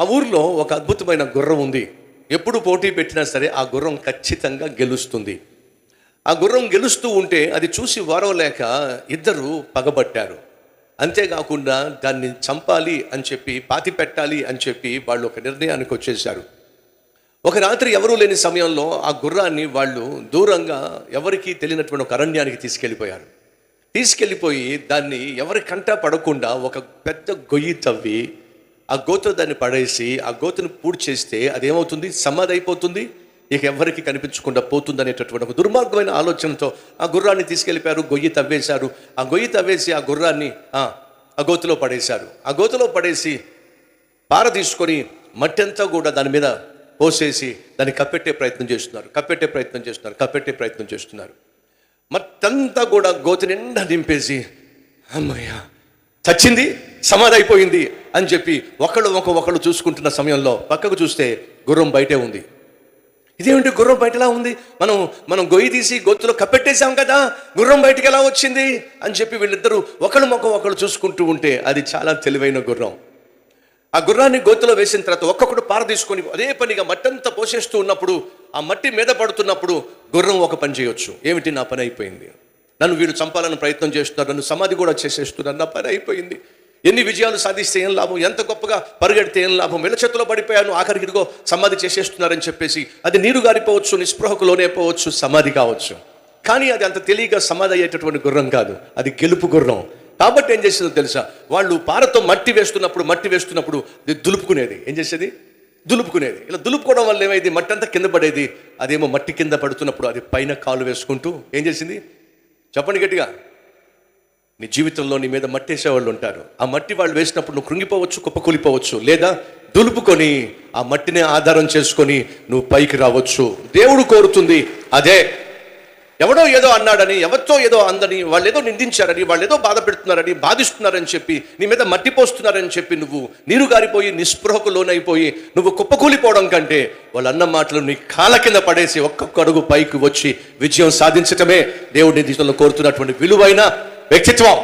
ఆ ఊర్లో ఒక అద్భుతమైన గుర్రం ఉంది. ఎప్పుడు పోటీ పెట్టినా సరే ఆ గుర్రం ఖచ్చితంగా గెలుస్తుంది. ఆ గుర్రం గెలుస్తూ ఉంటే అది చూసి వారవలేక ఇద్దరు పగబట్టారు. అంతేకాకుండా దాన్ని చంపాలి అని చెప్పి పాతి పెట్టాలి అని చెప్పి వాళ్ళు ఒక నిర్ణయానికి వచ్చేసారు ఒక రాత్రి ఎవరూ లేని సమయంలో ఆ గుర్రాన్ని వాళ్ళు దూరంగా ఎవరికీ తెలియనటువంటి ఒక అరణ్యానికి తీసుకెళ్ళిపోయారు. తీసుకెళ్ళిపోయి దాన్ని ఎవరి కంటా పడకుండా ఒక పెద్ద గొయ్యి తవ్వి ఆ గోతు దాన్ని పడేసి ఆ గోతును పూడి చేస్తే అదేమవుతుంది? సమాధి అయిపోతుంది ఇక ఎవరికి కనిపించకుండా పోతుంది అనేటటువంటి ఒక దుర్మార్గమైన ఆలోచనతో ఆ గుర్రాన్ని తీసుకెళ్ళిపోయారు గొయ్యి తవ్వేశారు. ఆ గొయ్యి తవ్వేసి ఆ గుర్రాన్ని ఆ గోతులో పడేశారు. ఆ గోతులో పడేసి పార తీసుకొని మట్టి అంతా కూడా దాని మీద పోసేసి దాన్ని కప్పెట్టే ప్రయత్నం చేస్తున్నారు. కప్పెట్టే ప్రయత్నం చేస్తున్నారు. కప్పెట్టే ప్రయత్నం చేస్తున్నారు. మట్టంతా కూడా గోతి నిండా నింపేసి అమ్మయ్యా! చచ్చింది సమాధి అయిపోయింది అని చెప్పి ఒకళ్ళు ఒక ఒకళ్ళు చూసుకుంటున్న సమయంలో పక్కకు చూస్తే గుర్రం బయటే ఉంది. ఇదేమిటి గుర్రం బయటలా ఉంది? మనం మనం గొయ్యి తీసి గొత్తులో కప్పెట్టేశాం కదా గుర్రం బయటికి ఎలా వచ్చింది? అని చెప్పి వీళ్ళిద్దరూ ఒకళ్ళు మొక్క ఒకళ్ళు చూసుకుంటూ ఉంటే అది చాలా తెలివైన గుర్రం. ఆ గుర్రాన్ని గోతులో వేసిన తర్వాత ఒక్కొక్కడు పారదీసుకొని అదే పనిగా మట్టంతా పోసేస్తూ ఉన్నప్పుడు ఆ మట్టి మీద పడుతున్నప్పుడు గుర్రం ఒక పని చేయొచ్చు. ఏమిటి నా పని అయిపోయింది? నన్ను వీళ్ళు చంపాలని ప్రయత్నం చేస్తున్నారు నన్ను సమాధి కూడా చేసేస్తున్నారు. నా పని అయిపోయింది. ఎన్ని విజయాలు సాధిస్తే ఏం లాభం? ఎంత గొప్పగా పరిగెడితే ఏం లాభం? వీళ్ళ చేతిలో పడిపోయాను ఆఖరికి ఇదిగో సమాధి చేసేస్తున్నారని చెప్పేసి. అది నీరు గారిపోవచ్చు నిస్పృహకు లోనైపోవచ్చు సమాధి కావచ్చు. కానీ అది అంత తెలియక సమాధి అయ్యేటటువంటి గుర్రం కాదు. అది గెలుపు గుర్రం. కాబట్టి ఏం చేసిందో తెలుసా? వాళ్ళు పారతో మట్టి వేస్తున్నప్పుడు మట్టి వేస్తున్నప్పుడు దులుపుకునేది. ఏం చేసేది? దులుపుకునేది. ఇలా దులుపుకోవడం వల్ల ఏమైంది? మట్టి అంతా కింద పడేది. అదేమో మట్టి కింద పడుతున్నప్పుడు అది పైన కాలు వేసుకుంటూ ఏం చేసింది? చెప్పండి గట్టిగా. నీ జీవితంలో నీ మీద మట్టి వేసేవాళ్ళు ఉంటారు. ఆ మట్టి వాళ్ళు వేసినప్పుడు నువ్వు కృంగిపోవచ్చు కుప్పకూలిపోవచ్చు లేదా దులుపుకొని ఆ మట్టిని ఆధారం చేసుకొని నువ్వు పైకి రావచ్చు. దేవుడు కోరుతుంది అదే. ఎవడో ఏదో అన్నాడని ఎవరితో ఏదో అందని వాళ్ళు ఏదో నిందించారని వాళ్ళు ఏదో బాధ పెడుతున్నారని బాధిస్తున్నారని చెప్పి నీ మీద మట్టి పోస్తున్నారని చెప్పి నువ్వు నీరు గారిపోయి నిస్పృహకు లోనైపోయి నువ్వు కుప్పకూలిపోవడం కంటే వాళ్ళు అన్న మాటలు నీ కాళ్ళ కింద పడేసి ఒక్కొక్క అడుగు పైకి వచ్చి విజయం సాధించటమే దేవుడి దీంట్లో కోరుతున్నటువంటి విలువైన వ్యక్తిత్వం.